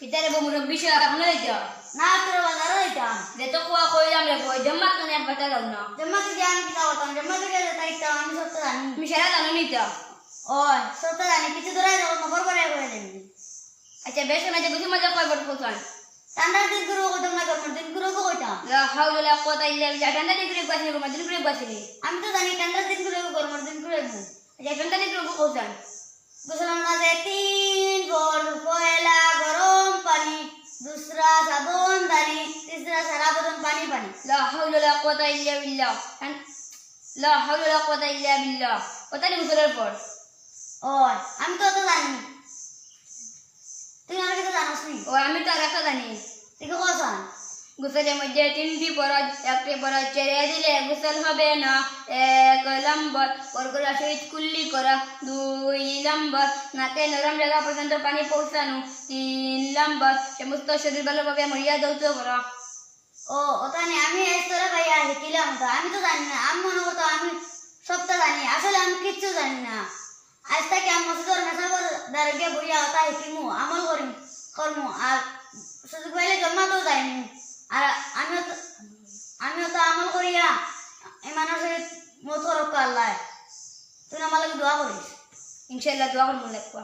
ভিতরে বমুর বিষয় আপনার এটা না তোর বাজারও দিতাম যে তো কুয়া কইলাম রে কই জম্মা তো এক বাটা দাও না জম্মা থেকে আমি কিতা করতাম জম্মা থেকে তাইতাম আমি সত্য জানি তুমি সেরা জানো নি তো ওই সত্য জানি কিছু ধরে খবর করে করে দেবি আচ্ছা বেশ না যে বুঝি মজা কই বড় কোথায় ঠান্ডার দিন করে কইতাম না গরমের দিন করে কইতাম লা হাউলা কথা ইল্লা বিল্লাহ ঠান্ডা দিন করে বাসি গো মদিন করে বাসি আমি তো জানি ঠান্ডার দিন করে গরমের দিন করে আচ্ছা ঠান্ডা দিন করে কোথায় কে কসান গোসলের মধ্যে তিনটি পরজ একটি পরজ ছেড়ে দিলে গোসল হবে না. এক নম্বর পরগলা সহিত কুল্লি করা দুই নম্বর নাকে নরম জায়গা পর্যন্ত পানি পৌঁছানো তিন নম্বর সমস্ত শরীর ভালোভাবে মরিয়া দৌত করা ও ওটা নি আমি এই তোরা ভাইয়া শিখিলাম তো। আমি তো জানি না। আমি মনে করতো আমি সবটা জানি। আসলে আমি কিচ্ছু জানি না। আজ থেকে আমি মসজিদর মেসাবর গিয়ে বইয়া ওটা শিখিমু, আমল করিম, করমু। আর সুযোগ পাইলে জমা তো যাইনি। আর আমিও তো আমিও তো আমল করিয়া এই মানুষের মতো রক্ষা আল্লাহ। তুই আমার লাগে দোয়া করিস। ইনশাল্লাহ দোয়া করব লাগবা